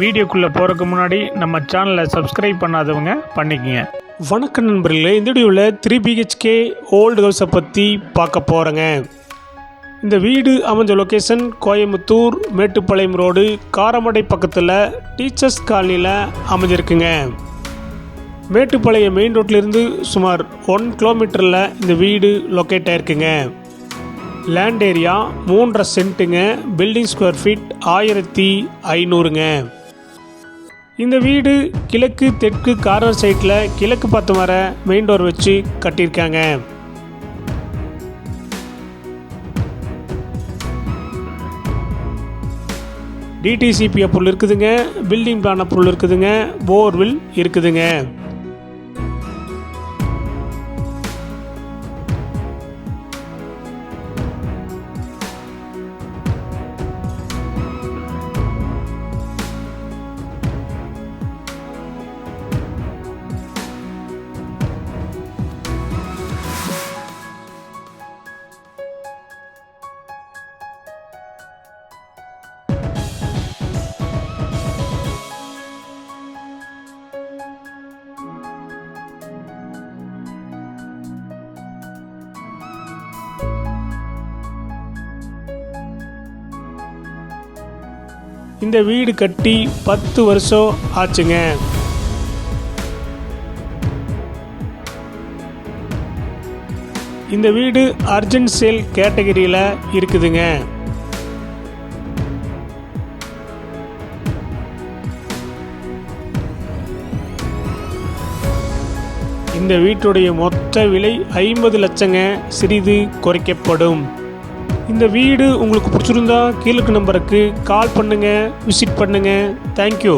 வீடியோக்குள்ளே போகிறதுக்கு முன்னாடி நம்ம சேனலை சப்ஸ்கிரைப் பண்ணாதவங்க பண்ணிக்கங்க. வணக்கம் நண்பர்களே இந்த வீடியோவில் த்ரீ பிஹெச்கே ஓல்டு ஹவுஸை பற்றி பார்க்க போகிறேங்க இந்த வீடு அமைஞ்ச லொக்கேஷன் கோயம்புத்தூர் மேட்டுப்பாளையம் ரோடு காரமடை பக்கத்தில் டீச்சர்ஸ் காலனியில் அமைஞ்சிருக்குங்க. மேட்டுப்பாளையம் மெயின் ரோட்லேருந்து சுமார் ஒன் கிலோமீட்டரில் இந்த வீடு லொக்கேட் ஆயிருக்குங்க. லேண்ட் ஏரியா மூன்றரை சென்ட்டுங்க பில்டிங் ஸ்கொயர் ஃபீட் ஆயிரத்தி ஐநூறுங்க. இந்த வீடு கிழக்கு தெற்கு கார்னர் சைட்டில் கிழக்கு பார்த்து வர மெயின் டோர் வச்சு கட்டியிருக்காங்க. டிடிசிபி அப்ரூவல் இருக்குதுங்க பில்டிங் பிளான் அப்ரூவல் இருக்குதுங்க போர்வில் இருக்குதுங்க. இந்த வீடு கட்டி பத்து வருஷம் ஆச்சுங்க. இந்த வீடு அர்ஜென்ட் சேல் கேட்டகரியில் இருக்குதுங்க. இந்த வீட்டுடைய மொத்த விலை ஐம்பது லட்சங்க சிறிது குறைக்கப்படும். இந்த வீடு உங்களுக்கு பிடிச்சிருந்தா கீழக்கு நம்பருக்கு கால் பண்ணுங்கள் விசிட் பண்ணுங்கள் தேங்க்யூ